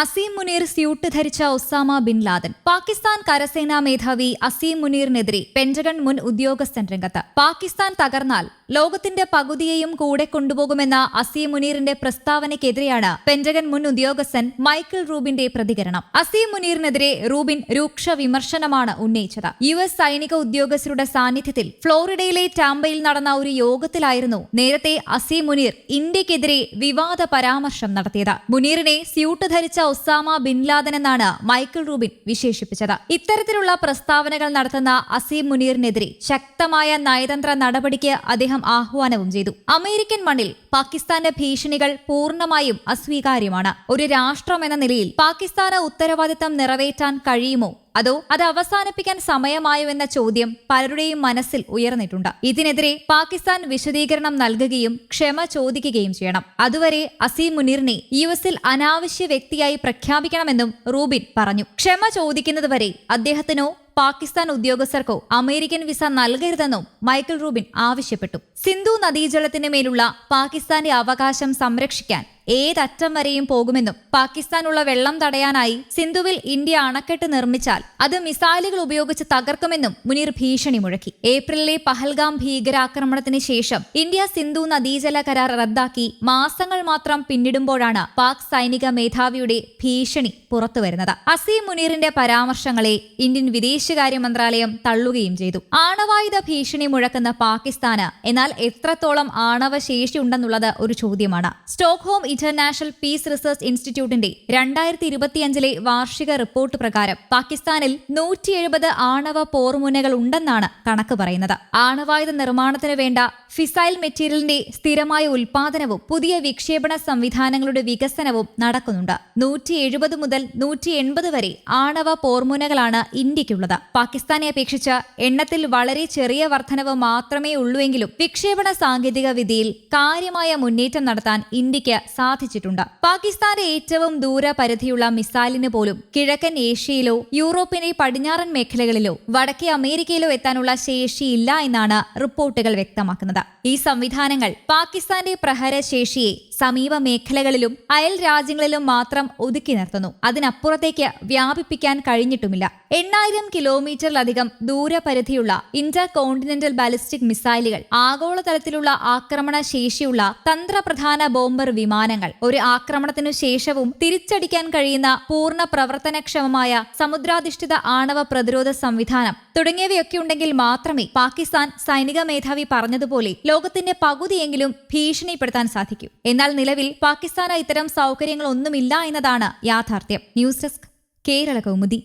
Azeem Munir suit ധരിച്ച Osama bin Laden. Pakistan കരസേനാ മേധാവി അസീം മുനീറിനെതിരെ പെന്റഗൺ മുൻ ഉദ്യോഗസ്ഥൻ രംഗത്ത്. പാകിസ്ഥാൻ തകർന്നാൽ ലോകത്തിന്റെ പകുതിയെയും കൂടെ കൊണ്ടുപോകുമെന്ന അസീം മുനീറിന്റെ പ്രസ്താവനയ്ക്കെതിരെയാണ് പെന്റഗൺ മുൻ ഉദ്യോഗസ്ഥൻ മൈക്കിൾ റൂബിന്റെ പ്രതികരണം. അസീം മുനീറിനെതിരെ റൂബിൻ രൂക്ഷ വിമർശനമാണ് ഉന്നയിച്ചത്. യു എസ് സൈനിക ഉദ്യോഗസ്ഥരുടെ സാന്നിധ്യത്തിൽ ഫ്ലോറിഡയിലെ ടാമ്പയിൽ നടന്ന ഒരു യോഗത്തിലായിരുന്നു നേരത്തെ അസീം മുനീർ ഇന്ത്യക്കെതിരെ വിവാദ പരാമർശം നടത്തിയത്. മുനീറിനെ സ്യൂട്ട് ധരിച്ച ഒസാമ ബിൻ ലാദൻ എന്നാണ് മൈക്കിൾ റൂബിൻ വിശേഷിപ്പിച്ചത്. ഇത്തരത്തിലുള്ള പ്രസ്താവനകൾ നടത്തുന്ന അസീം മുനീറിനെതിരെ ശക്തമായ നയതന്ത്ര നടപടിക്ക് അദ്ദേഹം ആഹ്വാനവും ചെയ്തു. അമേരിക്കൻ മണ്ണിൽ പാകിസ്ഥാന്റെ ഭീഷണികൾ പൂർണമായും അസ്വീകാര്യമാണ്. ഒരു രാഷ്ട്രമെന്ന നിലയിൽ പാകിസ്ഥാന് ഉത്തരവാദിത്തം നിറവേറ്റാൻ കഴിയുമോ? അതോ അത് അവസാനിപ്പിക്കാൻ സമയമായോ എന്ന ചോദ്യം പലരുടെയും മനസ്സിൽ ഉയർന്നിട്ടുണ്ട്. ഇതിനെതിരെ പാകിസ്ഥാൻ വിശദീകരണം നൽകുകയും ക്ഷമ ചോദിക്കുകയും ചെയ്യണം. അതുവരെ അസീം മുനീറിനെ യു എസിൽ അനാവശ്യ വ്യക്തിയായി പ്രഖ്യാപിക്കണമെന്നും റൂബിൻ പറഞ്ഞു. ക്ഷമ ചോദിക്കുന്നതുവരെ അദ്ദേഹത്തിനോ പാകിസ്ഥാൻ ഉദ്യോഗസ്ഥർക്കോ അമേരിക്കൻ വിസ നൽകരുതെന്നും മൈക്കിൾ റൂബിൻ ആവശ്യപ്പെട്ടു. സിന്ധു നദീജലത്തിന് മേലുള്ള പാകിസ്ഥാന്റെ അവകാശം സംരക്ഷിക്കാൻ ഏതറ്റം വരെയും പോകുമെന്നും പാകിസ്ഥാനുള്ള വെള്ളം തടയാനായി സിന്ധുവിൽ ഇന്ത്യ അണക്കെട്ട് നിർമ്മിച്ചാൽ അത് മിസൈലുകൾ ഉപയോഗിച്ച് തകർക്കുമെന്നും മുനീർ ഭീഷണി മുഴക്കി. ഏപ്രിലിലെ പഹൽഗാം ഭീകരാക്രമണത്തിന് ശേഷം ഇന്ത്യ സിന്ധു നദീജല കരാർ റദ്ദാക്കി മാസങ്ങൾ മാത്രം പിന്നിടുമ്പോഴാണ് പാക് സൈനിക മേധാവിയുടെ ഭീഷണി പുറത്തുവരുന്നത്. അസീം മുനീറിന്റെ പരാമർശങ്ങളെ ഇന്ത്യൻ വിദേശകാര്യ മന്ത്രാലയം തള്ളുകയും ചെയ്തു. ആണവായുധ ഭീഷണി മുഴക്കുന്ന പാകിസ്ഥാന് എന്നാൽ എത്രത്തോളം ആണവ ശേഷി ഉണ്ടെന്നുള്ളത് ഒരു ചോദ്യമാണ്. സ്റ്റോക്ക്ഹോം ഇന്റർനാഷണൽ പീസ് റിസർച്ച് ഇൻസ്റ്റിറ്റ്യൂട്ടിന്റെ രണ്ടായിരത്തി ഇരുപത്തിയഞ്ചിലെ വാർഷിക റിപ്പോർട്ട് പ്രകാരം പാകിസ്ഥാനിൽ നൂറ്റി എഴുപത് ആണവ പോർമുനകൾ ഉണ്ടെന്നാണ് കണക്ക് പറയുന്നത്. ആണവായുധ നിർമ്മാണത്തിന് വേണ്ട ഫിസൈൽ മെറ്റീരിയലിന്റെ സ്ഥിരമായ ഉൽപാദനവും പുതിയ വിക്ഷേപണ സംവിധാനങ്ങളുടെ വികസനവും നടക്കുന്നുണ്ട്. നൂറ്റി എഴുപത് മുതൽ നൂറ്റി എൺപത് വരെ ആണവ പോർമുനകളാണ് ഇന്ത്യക്കുള്ളത്. പാകിസ്ഥാനെ അപേക്ഷിച്ച് എണ്ണത്തിൽ വളരെ ചെറിയ വർധനവ് മാത്രമേ ഉള്ളൂവെങ്കിലും വിക്ഷേപണ സാങ്കേതിക വിദ്യയിൽ കാര്യമായ മുന്നേറ്റം നടത്താൻ ഇന്ത്യയ്ക്ക് സാധിച്ചിട്ടുണ്ട് പാകിസ്ഥാന്റെ ഏറ്റവും ദൂരപരിധിയുള്ള മിസൈലിന് പോലും കിഴക്കൻ ഏഷ്യയിലോ യൂറോപ്പിന്റെ പടിഞ്ഞാറൻ മേഖലകളിലോ വടക്കേ അമേരിക്കയിലോ എത്താനുള്ള ശേഷിയില്ല എന്നാണ് റിപ്പോർട്ടുകൾ വ്യക്തമാക്കുന്നത്. ഈ സംവിധാനങ്ങൾ പാകിസ്ഥാന്റെ പ്രഹരശേഷിയെ സമീപ മേഖലകളിലും അയൽ രാജ്യങ്ങളിലും മാത്രം ഒതുക്കി നിർത്തുന്നു. അതിനപ്പുറത്തേക്ക് വ്യാപിപ്പിക്കാൻ കഴിഞ്ഞിട്ടുമില്ല. എണ്ണായിരം കിലോമീറ്ററിലധികം ദൂരപരിധിയുള്ള ഇന്റർ കോണ്ടിനെന്റൽ ബാലിസ്റ്റിക് മിസൈലുകൾ ആഗോളതലത്തിലുള്ള ആക്രമണ ശേഷിയുള്ള തന്ത്രപ്രധാന ബോംബർ വിമാനങ്ങൾ ഒരു ആക്രമണത്തിനു ശേഷവും തിരിച്ചടിക്കാൻ കഴിയുന്ന പൂർണ പ്രവർത്തനക്ഷമമായ സമുദ്രാധിഷ്ഠിത ആണവ പ്രതിരോധ സംവിധാനം തുടങ്ങിയവയൊക്കെ ഉണ്ടെങ്കിൽ മാത്രമേ പാകിസ്ഥാൻ സൈനിക മേധാവി പറഞ്ഞതുപോലെ ലോകത്തിന്റെ പകുതിയെങ്കിലും ഭീഷണിപ്പെടുത്താൻ സാധിക്കൂ. എന്നാൽ നിലവിൽ പാകിസ്ഥാന് ഇത്തരം സൗകര്യങ്ങളൊന്നുമില്ല എന്നതാണ് യാഥാർത്ഥ്യം. News desk Kerala Kaumudi.